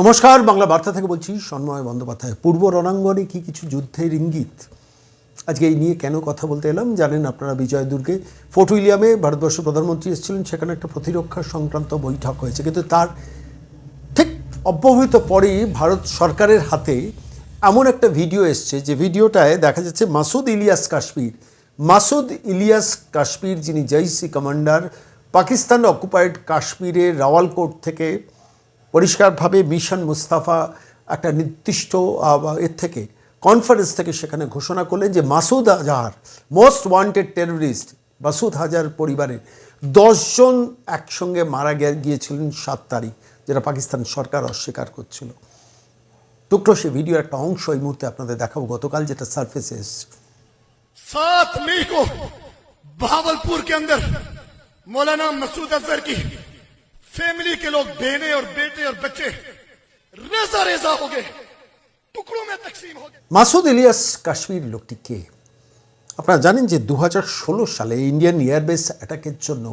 নমস্কার, বাংলা বার্তা থেকে বলছি সন্ময় বন্দ্যোপাধ্যায়। পূর্ব রণাঙ্গনে কি কিছু যুদ্ধের ইঙ্গিত? আজকে এই নিয়ে কেন কথা বলতে এলাম? জানেন আপনারা বিজয় দুর্গে, ফোর্ট উইলিয়ামে ভারতবর্ষের প্রধানমন্ত্রী এসেছিলেন, সেখানে একটা প্রতিরক্ষা সংক্রান্ত বৈঠক হয়েছে। কিন্তু তার ঠিক অব্যবহিত পরেই ভারত সরকারের হাতে এমন একটা ভিডিও এসছে, যে ভিডিওটায় দেখা যাচ্ছে মাসুদ ইলিয়াস কাশ্মীর। মাসুদ ইলিয়াস কাশ্মীর, যিনি জৈসি কমান্ডার, পাকিস্তান অকুপাইড কাশ্মীরের রাওয়ালকোট থেকে পরিষ্কারভাবে মিশন মুস্তাফা একটা নির্দিষ্ট আহ, এর থেকে কনফারেন্স থেকে সেখানে ঘোষণা করলেন যে Masood Azhar most wanted terrorist Masood হাজার পরিবারের দশজন একসঙ্গে মারা গে- গিয়েছিলেন সাত তারিখ যেটা পাকিস্তান সরকার অস্বীকার করছিল টুকরো সে ভিডিও একটা অংশ এই মুহূর্তে আপনাদের দেখাবো গতকাল যেটা সার্ফেসে এসছে सात मई को बहावलपुर के अंदर मौलाना मसूद अजहर की फैमिली के लोग बहने और बेटे और बच्चे रेजा रेजा हो गए टुकड़ों में तकसीम हो गए মাসুদ ইলিয়াস কাশ্মীর লোকটি কে আপনারা জানেন যে দু সালে ইন্ডিয়ান এয়ারবেস অ্যাটাকের জন্য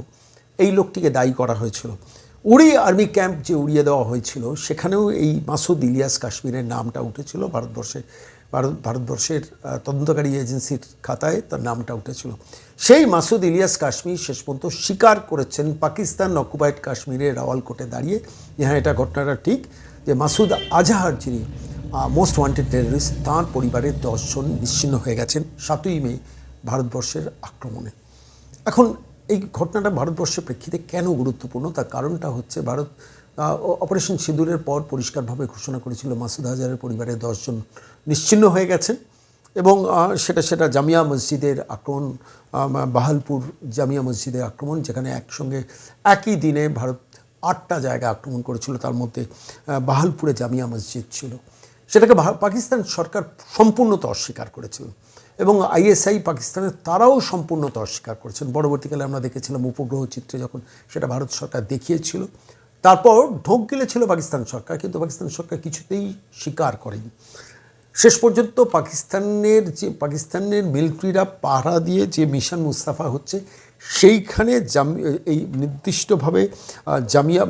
এই লোকটিকে দায়ী করা হয়েছিল উড়ি আর্মি ক্যাম্প যে উড়িয়ে দেওয়া হয়েছিল সেখানেও এই মাসুদ ইলিয়াস কাশ্মীরের নামটা উঠেছিল ভারতবর্ষে ভারত, ভারতবর্ষের তদন্তকারী এজেন্সির খাতায় তার নামটা উঠেছিল। সেই মাসুদ ইলিয়াস কাশ্মীর শেষ পর্যন্ত স্বীকার করেছেন পাকিস্তান অকুপাইড কাশ্মীরের রাওয়ালকোটে দাঁড়িয়ে। হ্যাঁ এটা ঘটনাটা ঠিক যে মাসুদ আজাহার, যিনি মোস্ট ওয়ান্টেড টেররিস্ট, তাঁর পরিবারের দশজন নিশ্চিন্ন হয়ে গেছেন সাতই মে ভারতবর্ষের আক্রমণে। এখন এই ঘটনাটা ভারতবর্ষের প্রেক্ষিতে কেন গুরুত্বপূর্ণ? তার কারণটা হচ্ছে ভারত অপারেশন সিঁদুরের পর পরিষ্কারভাবে ঘোষণা করেছিল মাসুদ হাজারের পরিবারের দশজন নিশ্চিন্ন হয়ে গেছেন এবং সেটা সেটা জামিয়া মসজিদের আক্রমণ বাহালপুর জামিয়া মসজিদের আক্রমণ, যেখানে একসঙ্গে একই দিনে ভারত আটটা জায়গা আক্রমণ করেছিল, তার মধ্যে বাহালপুরে জামিয়া মসজিদ ছিল। সেটাকে পাকিস্তান সরকার সম্পূর্ণত অস্বীকার করেছিল এবং আইএসআই পাকিস্তানের তারাও সম্পূর্ণত অস্বীকার করেছেন। পরবর্তীকালে আমরা দেখেছিলাম উপগ্রহ চিত্রে যখন সেটা ভারত সরকার দেখিয়েছিল তারপর ঢোক গিলেছিল পাকিস্তান সরকার, কিন্তু পাকিস্তান সরকার কিছুতেই স্বীকার করেনি। শেষ পর্যন্ত পাকিস্তানের যে, পাকিস্তানের মিলিটারিরা পাহারা দিয়ে যে মিশন মুস্তাফা হচ্ছে, সেইখানে জামি, এই নির্দিষ্টভাবে জামিয়া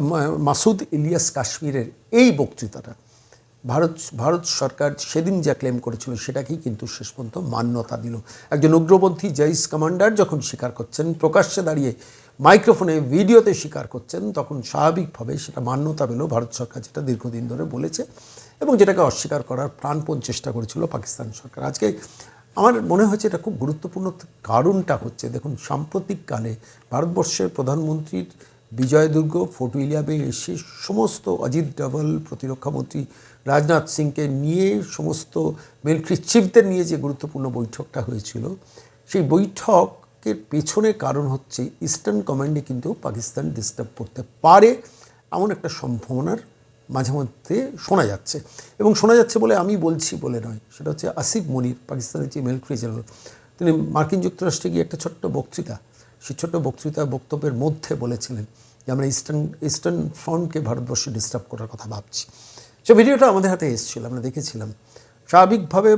মাসুদ ইলিয়াস কাশ্মীরের এই বক্তৃতাটা ভারত ভারত সরকার সেদিন যা ক্লেম করেছিল সেটাকেই কিন্তু শেষ পর্যন্ত মান্যতা দিল। একজন উগ্রপন্থী জৈস কমান্ডার যখন স্বীকার করছেন, প্রকাশ্যে দাঁড়িয়ে মাইক্রোফোনে ভিডিওতে স্বীকার করছেন, তখন স্বাভাবিকভাবে সেটা মান্যতা পেল। ভারত সরকার যেটা দীর্ঘদিন ধরে বলেছে এবং যেটাকে অস্বীকার করার প্রাণপণ চেষ্টা করেছিল পাকিস্তান সরকার। আজকে আমার মনে হচ্ছে এটা খুব গুরুত্বপূর্ণ কারণটা হচ্ছে, দেখুন সাম্প্রতিককালে ভারতবর্ষের প্রধানমন্ত্রীর বিজয় দুর্গ, ফোর্ট উইলিয়ামে এসে সমস্ত অজিত ডাবল প্রতিরক্ষামন্ত্রী রাজনাথ সিংকে নিয়ে সমস্ত মিলিটারি চিফদের নিয়ে যে গুরুত্বপূর্ণ বৈঠকটা হয়েছিল, সেই বৈঠকের পেছনে কারণ হচ্ছে ইস্টার্ন কমান্ডে কিন্তু পাকিস্তান ডিস্টার্ব করতে পারে এমন একটা সম্ভাবনার মাঝে মধ্যে শোনা যাচ্ছে। এবং শোনা যাচ্ছে বলে আমি বলছি বলে নয়, সেটা হচ্ছে আসিফ মনির, পাকিস্তানের যে মিলিটারি জেনারেল। তিনি মার্কিন যুক্তরাষ্ট্রে গিয়ে একটা ছোট্ট বক্তৃতা, সেই ছোট্ট বক্তৃতা বক্তব্যের মধ্যে বলেছিলেন যে আমরা ইস্টার্ন ইস্টার্ন ফ্রন্টকে ভারতবর্ষে ডিস্টার্ব করার কথা ভাবছি। সে ভিডিওটা আমাদের হাতে এসেছিল, আমরা দেখেছিলাম। স্বাভাবিকভাবে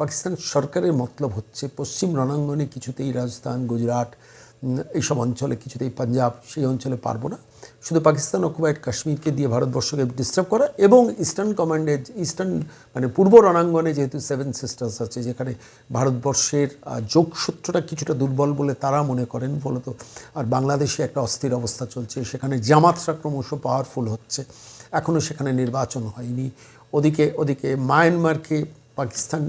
পাকিস্তান সরকারের মতলব হচ্ছে, পশ্চিম রণাঙ্গনে কিছুতেই রাজস্থান, গুজরাট এইসব অঞ্চলে কিছুতেই পাঞ্জাব, সেই অঞ্চলে পারব না। শুধু পাকিস্তান অকুপাইড কাশ্মীরকে দিয়ে ভারতবর্ষকে ডিস্টার্ব করা এবং ইস্টার্ন কমান্ডে ইস্টার্ন মানে পূর্ব রণাঙ্গনে যেহেতু সেভেন সিস্টার্স আছে, যেখানে ভারতবর্ষের যোগসূত্রটা কিছুটা দুর্বল বলে তারা মনে করেন, ফলত আর বাংলাদেশে একটা অস্থির অবস্থা চলছে। সেখানে জামাতরা ক্রমশ পাওয়ারফুল হচ্ছে। এখনও সেখানে নির্বাচন হয়নি। ওদিকে ওদিকে মায়ানমারকে পাকিস্তান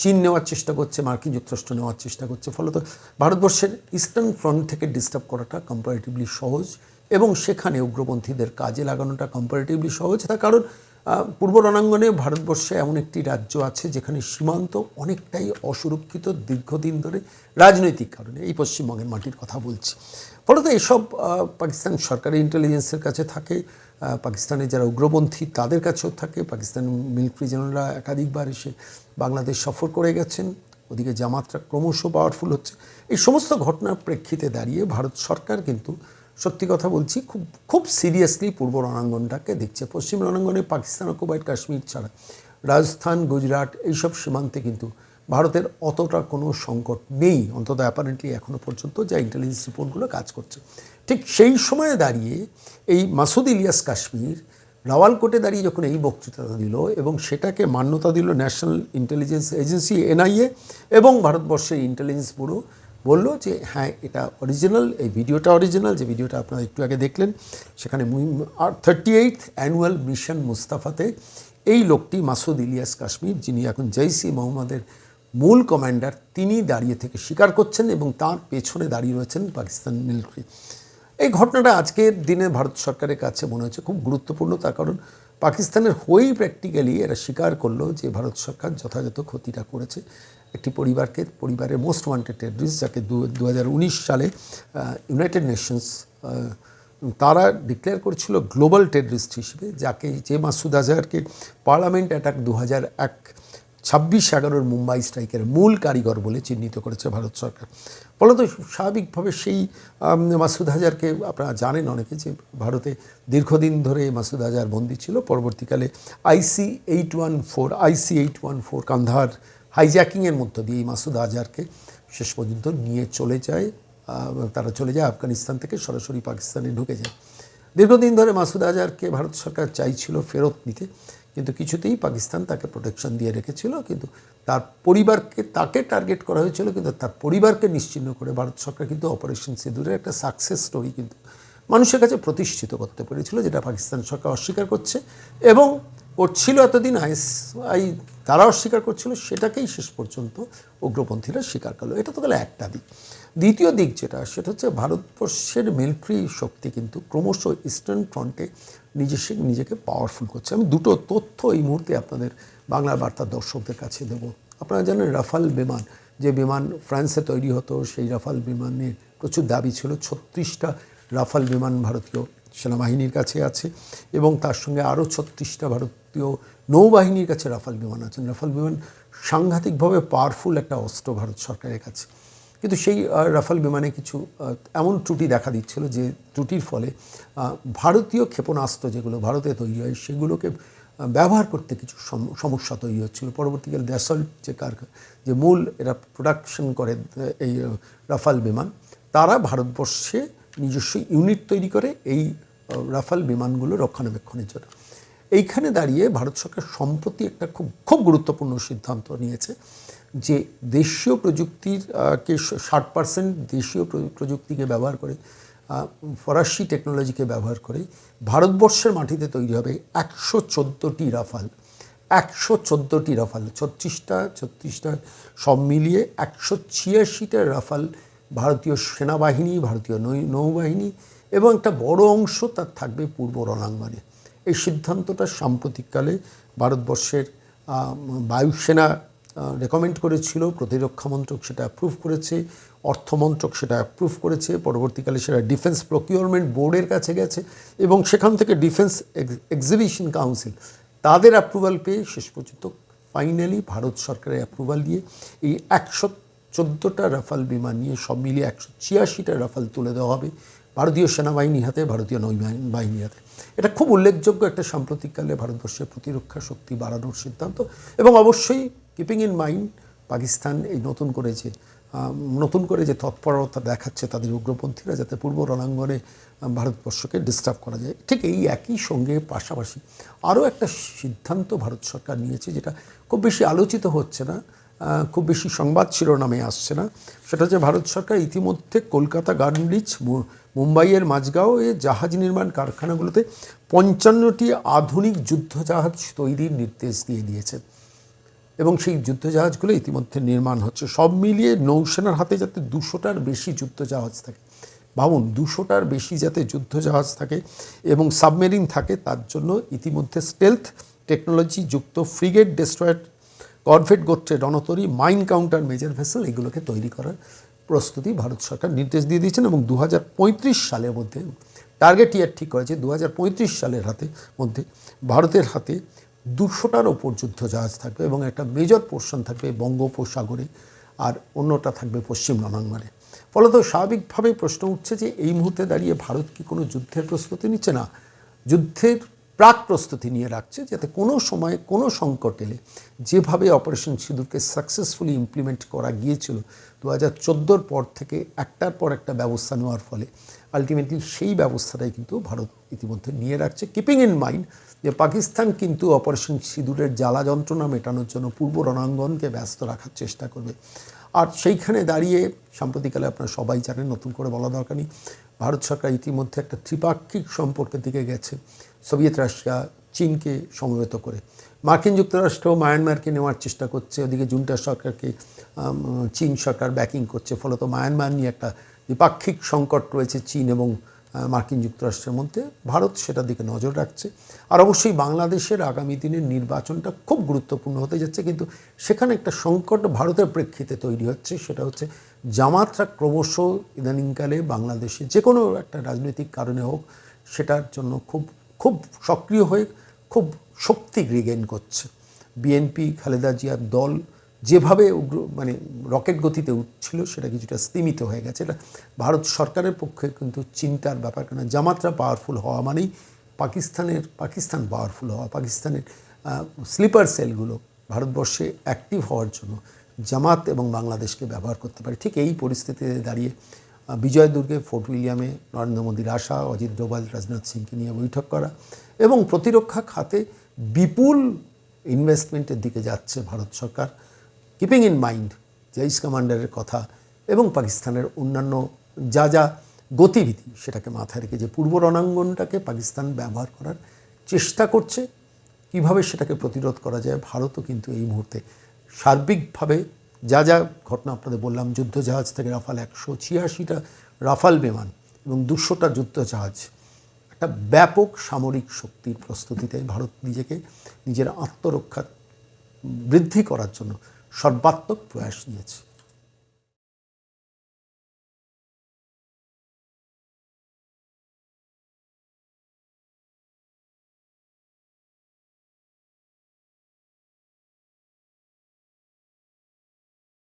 চীন নেওয়ার চেষ্টা করছে, মার্কিন যুক্তরাষ্ট্র নেওয়ার চেষ্টা করছে। ফলত ভারতবর্ষের ইস্টার্ন ফ্রন্ট থেকে ডিস্টার্ব করাটা কম্পারেটিভলি সহজ এবং সেখানে উগ্রপন্থীদের কাজে লাগানোটা কম্পারেটিভলি সহজ। তার কারণ পূর্ব রণাঙ্গনে ভারতবর্ষে এমন একটি রাজ্য আছে যেখানে সীমান্ত অনেকটাই অসুরক্ষিত দীর্ঘদিন ধরে রাজনৈতিক কারণে। এই পশ্চিমবঙ্গের মাটির কথা বলছি। ফলত এসব পাকিস্তান সরকারি ইন্টেলিজেন্সের কাছে থাকে। পাকিস্তানের যারা উগ্রপন্থী, তাদের কাছেও থাকে। পাকিস্তান মিলিটারি জেনারেলরা একাধিকবার এসে বাংলাদেশ সফর করে গেছেন। ওদিকে জামাতরা ক্রমশ পাওয়ারফুল হচ্ছে। এই সমস্ত ঘটনার প্রেক্ষিতে দাঁড়িয়ে ভারত সরকার কিন্তু সত্যি কথা বলছি, খুব খুব সিরিয়াসলি পূর্ব রণাঙ্গনটাকে দেখছে। পশ্চিম রণাঙ্গনে পাকিস্তান অকুপাইড কাশ্মীর ছাড়া। রাজস্থান, গুজরাট, এইসব সীমান্তে কিন্তু ভারতের অতটা কোনো সংকট নেই, অন্তত অ্যাপারেন্টলি এখনও পর্যন্ত যা ইন্টেলিজেন্স রিপোর্টগুলো কাজ করছে। ঠিক সেই সময়ে দাঁড়িয়ে এই মাসুদ ইলিয়াস কাশ্মীর রাওয়ালকোটে দাঁড়িয়ে যখন এই বক্তৃতাটা দিল এবং সেটাকে মান্যতা দিল ন্যাশনাল ইন্টেলিজেন্স এজেন্সি এনআইএ এবং ভারতবর্ষের ইন্টেলিজেন্স ব্যুরো বলল যে হ্যাঁ এটা অরিজিনাল এই ভিডিওটা অরিজিনাল যে ভিডিওটা আপনারা একটু আগে দেখলেন, সেখানে আর থার্টি এইট অ্যানুয়াল মিশন মুস্তাফাতে এই লোকটি মাসুদ ইলিয়াস কাশ্মীর, যিনি এখন জৈসি মোহাম্মদের মূল কমান্ডার তিনি দাঁড়িয়ে থেকে স্বীকার করছেন এবং তার পেছনে দাঁড়িয়ে রয়েছেন পাকিস্তান মিলিটারি এই ঘটনাটা আজকের দিনে ভারত সরকারের কাছে মনে হচ্ছে খুব গুরুত্বপূর্ণ, তার কারণ পাকিস্তানের হয়েই প্র্যাকটিক্যালি এরা স্বীকার করল যে ভারত সরকার যথাযথ ক্ষতিটা করেছে। একটি পরিবারকে, পরিবারের মোস্ট ওয়ান্টেড টেররিস্ট যাকে দু সালে ইউনাইটেড নেশনস তারা ডিক্লেয়ার করেছিল গ্লোবাল টেররিস্ট হিসেবে, যাকে যে মাসুদ আজহারকে পার্লামেন্ট অ্যাটাক দু এক ছাব্বিশ এগারোর মুম্বাই স্ট্রাইকের মূল কারিগর বলে চিহ্নিত করেছে ভারত সরকার। ফলত স্বাভাবিকভাবে সেই মাসুদ হাজারকে আপনারা জানেন অনেকে যে ভারতে দীর্ঘদিন ধরে মাসুদ হাজার বন্দী ছিল। পরবর্তীকালে IC eight one four IC eight one four Kandahar হাইজ্যাকিংয়ের মধ্য দিয়ে এই মাসুদ আজহারকে শেষ পর্যন্ত নিয়ে চলে যায় তারা চলে যায় আফগানিস্তান থেকে, সরাসরি পাকিস্তানে ঢুকে যায়। দীর্ঘদিন ধরে মাসুদ আজহারকে ভারত সরকার চাইছিল ফেরত নিতে। কিন্তু কিছুতেই পাকিস্তান তাকে প্রোটেকশন দিয়ে রেখেছিল, কিন্তু তার পরিবারকে তাকে টার্গেট করা হয়েছিল, কিন্তু তার পরিবারকে নিশ্চিহ্ন করে ভারত সরকার কিন্তু অপারেশন সিঁদুরের একটা সাকসেস স্টোরি কিন্তু মানুষের কাছে প্রতিষ্ঠিত করতে পেরেছিল, যেটা পাকিস্তান সরকার অস্বীকার করছে এবং ওর ছিল এতদিন আইস আই তারা অস্বীকার করছিল, সেটাকেই শেষ পর্যন্ত উগ্রপন্থীরা স্বীকার করল। এটা তো গেলে একটা দিক। দ্বিতীয় দিক যেটা, সেটা হচ্ছে ভারতবর্ষের মিলিটারি শক্তি কিন্তু ক্রমশ ইস্টার্ন ফ্রন্টে নিজস্ব নিজেকে পাওয়ারফুল করছে। আমি দুটো তথ্য এই মুহূর্তে আপনাদের বাংলার বার্তার দর্শকদের কাছে দেব। আপনারা জানেন রাফাল বিমান, যে বিমান ফ্রান্সে তৈরি হতো, সেই রাফাল বিমানের প্রচুর দাবি ছিল। ছত্রিশটা রাফাল বিমান ভারতীয় সেনাবাহিনীর কাছে আছে এবং তার সঙ্গে আরও ছত্রিশটা ভারতীয় নৌবাহিনীর কাছে রাফাল বিমান আছেন রাফাল বিমান সাংঘাতিকভাবে পাওয়ারফুল একটা অস্ত্র ভারত সরকারের কাছে। কিন্তু সেই রাফাল বিমানে কিছু এমন ত্রুটি দেখা দিচ্ছিল যে ত্রুটির ফলে ভারতীয় ক্ষেপণাস্ত্র যেগুলো ভারতে তৈরি হয়, সেগুলোকে ব্যবহার করতে কিছু সম- সমস্যা তৈরি হচ্ছিল। পরবর্তীকালে দ্যাসল্ট যে কারখানা যে মূল, এরা প্রোডাকশন করে এই রাফাল বিমান, তারা ভারতবর্ষে নিজস্ব ইউনিট তৈরি করে এই রাফাল বিমানগুলো রক্ষণাবেক্ষণের জন্য। এইখানে দাঁড়িয়ে ভারত সরকার সম্প্রতি একটা খুব খুব গুরুত্বপূর্ণ সিদ্ধান্ত নিয়েছে যে দেশীয় প্রযুক্তির কে ষাট পার্সেন্ট দেশীয় প্রযুক্তিকে ব্যবহার করে ফরাসি টেকনোলজিকে ব্যবহার করে ভারতবর্ষের মাটিতে তৈরি হবে একশো চোদ্দোটি রাফাল। একশো চোদ্দোটি রাফাল, ছত্রিশটা ছত্রিশটা সব মিলিয়ে একশো ছিয়াশিটা রাফাল ভারতীয় সেনাবাহিনী, ভারতীয় নৌ, নৌবাহিনী এবং একটা বড় অংশ তার থাকবে পূর্ব রণাঙ্গনে। এই সিদ্ধান্তটা সাম্প্রতিককালে ভারতবর্ষের বায়ুসেনা রেকমেন্ড করেছিল, প্রতিরক্ষা মন্ত্রক সেটা অ্যাপ্রুভ করেছে, অর্থমন্ত্রক সেটা অ্যাপ্রুভ করেছে, পরবর্তীকালে সেটা ডিফেন্স প্রকিউরমেন্ট বোর্ডের কাছে গেছে এবং সেখান থেকে ডিফেন্স এক্সিবিশন কাউন্সিল তাদের অ্যাপ্রুভাল পেয়ে শেষ পর্যন্ত ফাইনালি ভারত সরকারের অ্যাপ্রুভাল দিয়ে এই একশো চোদ্দোটা রাফাল বিমান নিয়ে সব মিলিয়ে একশো ছিয়াশিটা রাফাল তুলে দেওয়া হবে। ভারতীয় সেনাবাহিনী হাতে, ভারতীয় নৌবাহিনী হাতে। এটা খুব উল্লেখযোগ্য একটা সাম্প্রতিককালে ভারতবর্ষের প্রতিরক্ষা শক্তি বাড়ানোর সিদ্ধান্ত এবং অবশ্যই কিপিং ইন মাইন্ড পাকিস্তান এই নতুন করে যে নতুন করে যে তৎপরতা দেখাচ্ছে তাদের উগ্রপন্থীরা যাতে পূর্ব রণাঙ্গনে ভারতবর্ষকে ডিস্টার্ব করা যায়। ঠিক এই একই সঙ্গে পাশাপাশি আরও একটা সিদ্ধান্ত ভারত সরকার নিয়েছে যেটা খুব বেশি আলোচিত হচ্ছে না খুব বেশি সংবাদ শিরোনামে আসছে না। সেটা হচ্ছে ভারত সরকার ইতিমধ্যে কলকাতা গার্ডেন মু- মুম্বাইয়ের মাঝগাঁও এ জাহাজ নির্মাণ কারখানাগুলোতে পঞ্চান্নটি আধুনিক যুদ্ধজাহাজ তৈরির নির্দেশ দিয়ে দিয়েছে। এবং সেই যুদ্ধজাহাজগুলো ইতিমধ্যে নির্মাণ হচ্ছে। সব মিলিয়ে নৌসেনার হাতে যাতে দুশোটার বেশি যুদ্ধজাহাজ থাকে। ভাবুন, দুশোটার বেশি যাতে যুদ্ধজাহাজ থাকে এবং সাবমেরিন থাকে, তার জন্য ইতিমধ্যে স্টেলথ টেকনোলজি যুক্ত ফ্রিগেট ডেস্ট্রয়ার, করভেট গোত্রের রণতরী, মাইন কাউন্টার মেজর ভেসেল এগুলোকে তৈরি করার প্রস্তুতি ভারত সরকার নির্দেশ দিয়ে দিয়েছেন এবং দু হাজার পঁয়ত্রিশ সালের মধ্যে টার্গেট ইয়ার ঠিক করেছে দু হাজার পঁয়ত্রিশ সালের হাতে মধ্যে ভারতের হাতে দুশোটার ওপর যুদ্ধ জাহাজ থাকবে এবং একটা মেজর পোর্শন থাকবে বঙ্গোপসাগরে আর অন্যটা থাকবে পশ্চিম রণাঙ্গনে ফলত স্বাভাবিকভাবেই প্রশ্ন উঠছে যে এই মুহূর্তে দাঁড়িয়ে ভারত কি কোনো যুদ্ধের প্রস্তুতি নিচ্ছে না? যুদ্ধের প্রাক প্রস্তুতি নিয়ে রাখছে যাতে কোনো সময় কোনো সংকট এলে যেভাবে অপারেশন সিঁদুরকে সাকসেসফুলি ইমপ্লিমেন্ট করা গিয়েছিল দু হাজার চোদ্দোর পর থেকে একটার পর একটা ব্যবস্থা নেওয়ার ফলে আলটিমেটলি সেই ব্যবস্থাটাই কিন্তু ভারত ইতিমধ্যে নিয়ে রাখছে কিপিং ইন মাইন্ড যে পাকিস্তান কিন্তু অপারেশন সিঁদুরের জ্বালা যন্ত্রণা মেটানোর জন্য পূর্ব রণাঙ্গনকে ব্যস্ত রাখার চেষ্টা করবে। আর সেইখানে দাঁড়িয়ে সাম্প্রতিককালে আপনারা সবাই জানেন, নতুন করে বলা দরকার নেই ভারত সরকার ইতিমধ্যে একটা ত্রিপাক্ষিক সম্পর্কের দিকে গেছে। সোভিয়েত রাশিয়া চীনকে সমবেত করে। মার্কিন যুক্তরাষ্ট্র মায়ানমারকে নেওয়ার চেষ্টা করছে। ওদিকে জুন্টা সরকারকে চীন সরকার ব্যাকিং করছে। ফলত মায়ানমার নিয়ে একটা দ্বিপাক্ষিক সংকট রয়েছে চীন এবং মার্কিন যুক্তরাষ্ট্রের মধ্যে। ভারত সেটার দিকে নজর রাখছে। আর অবশ্যই বাংলাদেশের আগামী দিনের নির্বাচনটা খুব গুরুত্বপূর্ণ হতে যাচ্ছে, কিন্তু সেখানে একটা সংকট ভারতের প্রেক্ষিতে তৈরি হচ্ছে, সেটা হচ্ছে জামাতরা ক্রমশ ইদানিংকালে বাংলাদেশে যে কোনো একটা রাজনৈতিক কারণে হোক, সেটার জন্য খুব খুব সক্রিয় হয়ে খুব শক্তি রিগেইন করছে। বিএনপি, খালেদা জিয়ার দল যেভাবে উগ্র মানে রকেট গতিতে উঠছিল, সেটা কিছুটা স্তীমিত হয়ে গেছে। এটা ভারত সরকারের পক্ষে কিন্তু চিন্তার ব্যাপার কেন জামাতরা পাওয়ারফুল হওয়া মানেই পাকিস্তানের, পাকিস্তান পাওয়ারফুল হওয়া, পাকিস্তানের স্লিপার সেলগুলো ভারতবর্ষে অ্যাক্টিভ হওয়ার জন্য জামাত এবং বাংলাদেশকে ব্যবহার করতে পারে। ঠিক এই পরিস্থিতিতে দাঁড়িয়ে বিজয় দুর্গে ফোর্ট উইলিয়ামে নরেন্দ্র মোদীর আশা, অজিত ডোভাল, রাজনাথ সিংকে নিয়ে বৈঠক করা এবং প্রতিরক্ষা খাতে বিপুল ইনভেস্টমেন্টের দিকে যাচ্ছে ভারত সরকার। কিপিং ইন মাইন্ড জৈশ কমান্ডারের কথা এবং পাকিস্তানের অন্যান্য যা যা গতিবিধি সেটাকে মাথায় রেখে যে পূর্ব রণাঙ্গনটাকে পাকিস্তান ব্যবহার করার চেষ্টা করছে কীভাবে সেটাকে প্রতিরোধ করা যায় ভারতও কিন্তু এই মুহূর্তে সার্বিকভাবে যা যা ঘটনা আপনাদের বললাম যুদ্ধজাহাজ থেকে রাফাল একশো ছিয়াশিটা রাফাল বিমান এবং দুশোটা যুদ্ধজাহাজ একটা ব্যাপক সামরিক শক্তির প্রস্তুতিতে ভারত নিজেকে নিজের আত্মরক্ষা বৃদ্ধি করার জন্য সর্বাত্মক প্রয়াস নিয়েছে